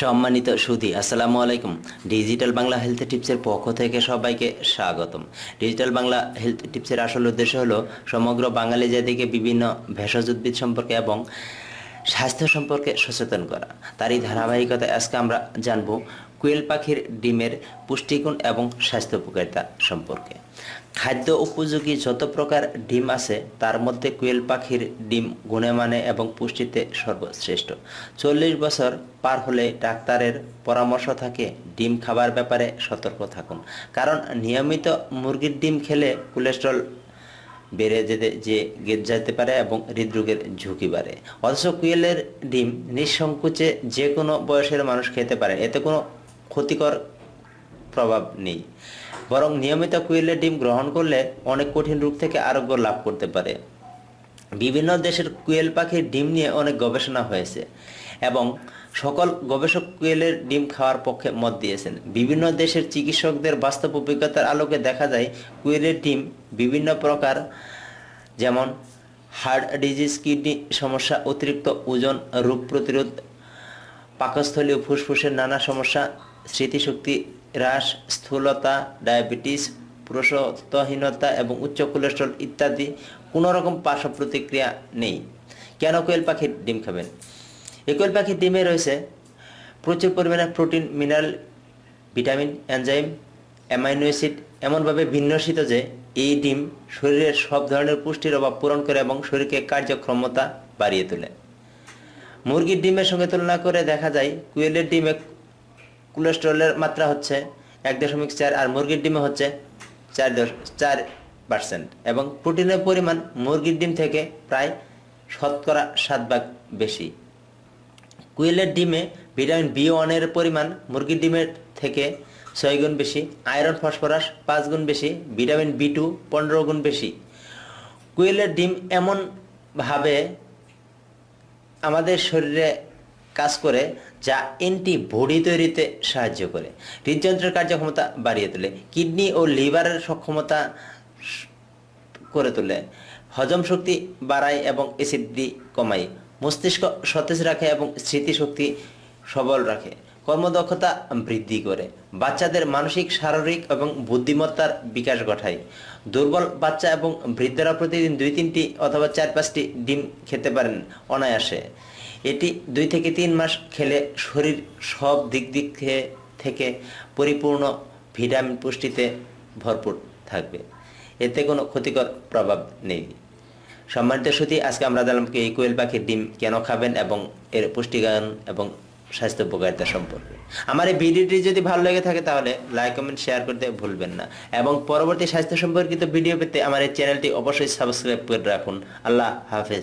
সম্মানিত সুধি, আসসালামু আলাইকুম। ডিজিটাল বাংলা হেলথ টিপসের পক্ষ থেকে সবাইকে স্বাগতম। ডিজিটাল বাংলা হেলথ টিপসের আসল উদ্দেশ্য হলো সমগ্র বাঙালি জাতিকে বিভিন্ন ভেষজ উদ্ভিদ সম্পর্কে এবং স্বাস্থ্য সম্পর্কে সচেতন করা। তারই ধারাবাহিকতায় আজকে আমরা জানব কুয়েল পাখির ডিমের পুষ্টিগুণ এবং স্বাস্থ্য উপকারিতা সম্পর্কে। খাদ্য উপযোগী যত প্রকার ডিম আছে, তার মধ্যে কুয়েল পাখির ডিম গুণে মানে এবং পুষ্টিতে সর্বশ্রেষ্ঠ। চল্লিশ বছর পার হলে ডাক্তারের পরামর্শ থাকে, ডিম খাবার ব্যাপারে সতর্ক থাকুন। কারণ নিয়মিত মুরগির ডিম খেলে কোলেস্ট্রল বেড়ে যেতে, যে গেট যেতে পারে এবং হৃদরোগের ঝুঁকি বাড়ে। অথচ কুয়েলের ডিম নিঃসংকোচে যে কোনো বয়সের মানুষ খেতে পারে, এতে কোনো ক্ষতিকর প্রভাব নেই। বরং নিয়মিত কুয়েলের ডিম গ্রহণ করলে অনেক কঠিন রোগ থেকে আরোগ্য লাভ করতে পারে। বিভিন্ন দেশের কুয়েল পাখির ডিম নিয়ে অনেক গবেষণা হয়েছে এবং সকল গবেষক কুয়েলের ডিম খাওয়ার পক্ষে মত দিয়েছেন। বিভিন্ন দেশের চিকিৎসকদের বাস্তব অভিজ্ঞতার আলোকে দেখা যায়, কুয়েলের ডিম বিভিন্ন প্রকার, যেমন হার্ট ডিজিজ, কিডনি সমস্যা, অতিরিক্ত ওজন, রোগ প্রতিরোধ, পাকস্থলী ও ফুসফুসের নানা সমস্যা, স্মৃতিশক্তি হ্রাস, স্থূলতা, ডায়াবেটিস প্রসতহীনতা এবং উচ্চ কোলেস্ট্রল ইত্যাদি কোনো রকম পার্শ্ব প্রতিক্রিয়া নেই। কেন কোয়েল পাখির ডিম খাবেন? এই কোয়েল পাখির ডিমে রয়েছে। প্রচুর পরিমাণে protein, mineral, vitamin, enzyme, amino acid এমনভাবে বিন্যসিত যে এই ডিম শরীরের সব ধরনের পুষ্টির অভাব পূরণ করে এবং শরীরকে কার্যক্ষমতা বাড়িয়ে তোলে। মুরগির ডিমের সঙ্গে তুলনা করে দেখা যায়, কুয়েলের ডিমে কোলেস্ট্রলের মাত্রা হচ্ছে এক দশমিক চার আর মুরগির ডিমে হচ্ছে চার দশ, চার পার্সেন্ট এবং প্রোটিনের পরিমাণ মুরগির ডিম থেকে প্রায় শতকরা সাত ভাগ বেশি। কুয়েলের ডিমে ভিটামিন বি ওয়ানের পরিমাণ, মুরগির ডিমের থেকে ছয় গুণ বেশি, আয়রন, ফসফরাস পাঁচ গুণ বেশি, ভিটামিন বি টু পনেরো গুণ বেশি। কুয়েলের ডিম এমনভাবে আমাদের শরীরে কাজ করে যা অ্যান্টিবডি তৈরিতে সাহায্য করে। হৃদযন্ত্রের কার্যক্ষমতা বাড়িয়ে তোলে, কিডনি ও লিভারের সক্ষমতা করে তোলে, হজম শক্তি বাড়ায় এবং অ্যাসিডি কমায়। মস্তিষ্ক সতেজ রাখে এবং স্মৃতিশক্তি সবল রাখে। কর্মদক্ষতা বৃদ্ধি করে। বাচ্চাদের মানসিক, শারীরিক এবং বুদ্ধিমত্তার বিকাশ ঘটায়। দুর্বল বাচ্চা এবং বৃদ্ধরা প্রতিদিন দুই, তিনটি অথবা চার, পাঁচটি ডিম খেতে পারেন অনায়াসে। এটি দুই থেকে তিন মাস খেলে শরীর সব দিক দিক থেকে- পরিপূর্ণ ভিটামিন পুষ্টিতে ভরপুর থাকবে। এতে কোনো ক্ষতিকর প্রভাব নেই। সম্মানিত সুতি, আজকে আমরা জানলাম কি এই কোয়েল পাখির ডিম কেন খাবেন এবং এর পুষ্টিগান এবং স্বাস্থ্য উপকারিতা সম্পর্কে। আমার এই ভিডিওটি যদি ভালো লেগে থাকে তাহলে লাইক কমেন্ট শেয়ার করতে ভুলবেন না। এবং পরবর্তী স্বাস্থ্য সম্পর্কিত ভিডিও পেতে আমার এই চ্যানেলটি অবশ্যই সাবস্ক্রাইব করে রাখুন। আল্লাহ হাফেজ।